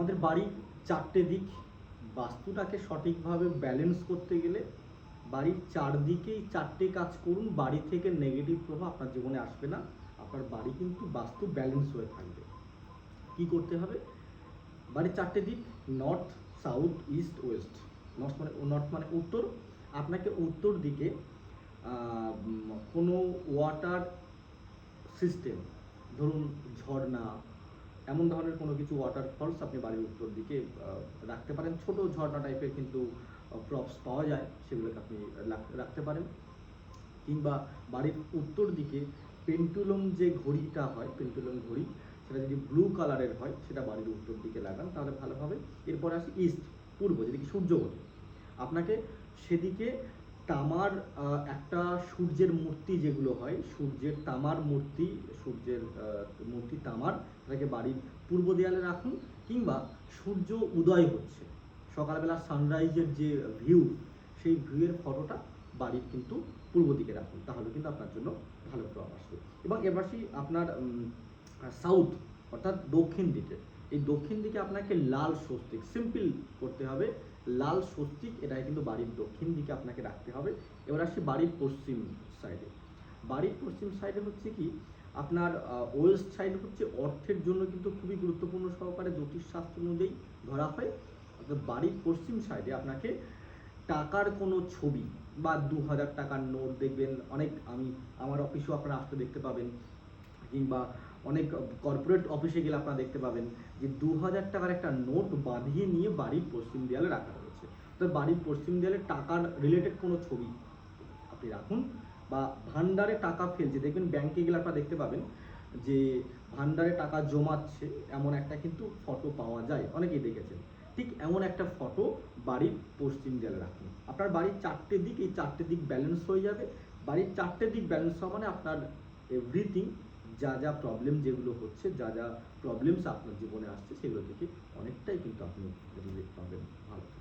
আমাদের বাড়ির চারটে দিক। বাস্তুটাকে সঠিকভাবে ব্যালেন্স করতে গেলে বাড়ির চারদিকেই চারটে কাজ করুন, বাড়ি থেকে নেগেটিভ প্রভাব আপনার জীবনে আসবে না। আপনার বাড়ি কিন্তু বাস্তু ব্যালেন্স হয়ে থাকবে। কি করতে হবে? বাড়ির চারটে দিক north south east west north মানে নর্থ মানে উত্তর। আপনাকে উত্তর দিকে কোনো ওয়াটার সিস্টেম ধরুন ঝর্ণা এমন ধরনের কোনো কিছু ওয়াটারফলস আপনি বাড়ির উত্তর দিকে রাখতে পারেন। ছোট ঝর্ণা টাইপের কিন্তু প্রপস পাওয়া যায়, সেগুলোকে আপনি রাখ- রাখতে পারেন। কিংবা বাড়ির উত্তর দিকে পেন্টুলম যে ঘড়িটা হয় পেন্টুলম ঘড়ি, সেটা যদি ব্লু কালারের হয়, সেটা বাড়ির উত্তর দিকে লাগান, তাহলে ভালো হবে। এরপর আসি ইস্ট পূর্ব, যেদিকে সূর্য ওঠে। আপনাকে সেদিকে তামার একটা সূর্যের মূর্তি যেগুলো হয়, সূর্যের তামার মূর্তি, সূর্যের মূর্তি তামার সেটাকে বাড়ির পূর্ব দেয়ালে রাখুন কিংবা সূর্য উদয় হচ্ছে। সকালবেলা সানরাইজের যে ভিউ সেই ভিউয়ের ফটোটা বাড়ির কিন্তু পূর্ব দিকে রাখুন। তাহলে কিন্তু আপনার জন্য ভালো প্রভাব আসবে। এবং এবার আসি আপনার সাউথ অর্থাৎ দক্ষিণ দিকে এই দক্ষিণ দিকে আপনাকে লাল স্বস্তিক সিম্পল করতে হবে। লাল স্বস্তিক এটা কিন্তু বাড়ির দক্ষিণ দিকে আপনাকে রাখতে হবে। এবার আসি বাড়ির পশ্চিম সাইডে বাড়ির পশ্চিম সাইডে হচ্ছে কি, আপনার ওয়েস্ট সাইড হচ্ছে অর্থের জন্য কিন্তু খুবই গুরুত্বপূর্ণ সহকারে জ্যোতিষশাস্ত্র অনুযায়ী ধরা হয়। অর্থাৎ বাড়ির পশ্চিম সাইডে আপনাকে টাকার কোনো ছবি বা দু হাজার টাকার নোট দেখবেন। অনেক আমি, আমার অফিসেও আপনারা আসতে দেখতে পাবেন। কিংবা অনেক কর্পোরেট অফিসে গেলে আপনারা দেখতে পাবেন যে দু হাজার টাকার একটা নোট বাঁধিয়ে নিয়ে বাড়ির পশ্চিম দেয়ালে রাখা রয়েছে তো বাড়ির পশ্চিম দেয়ালে টাকার রিলেটেড কোনো ছবি আপনি রাখুন বা ভান্ডারে টাকা ফেলছে। দেখবেন ব্যাংকে গেলে আপনারা দেখতে পাবেন যে ভান্ডারে টাকা জমাচ্ছে এমন একটা কিন্তু ফটো পাওয়া যায়। অনেকেই দেখেছেন। ঠিক এমন একটা ফটো বাড়ির পশ্চিম দেয়ালে রাখুন। আপনার বাড়ির চারটে দিক, এই চারটে দিক ব্যালেন্স হয়ে যাবে। বাড়ির চারটে দিক ব্যালেন্স হওয়া মানে আপনার এভরিথিং যা যা প্রবলেম যেগুলো হচ্ছে, যা যা প্রবলেমস আপনার জীবনে আসছে, সেগুলো থেকে অনেকটাই কিন্তু আপনি রিলিফ পাবেন ভালো।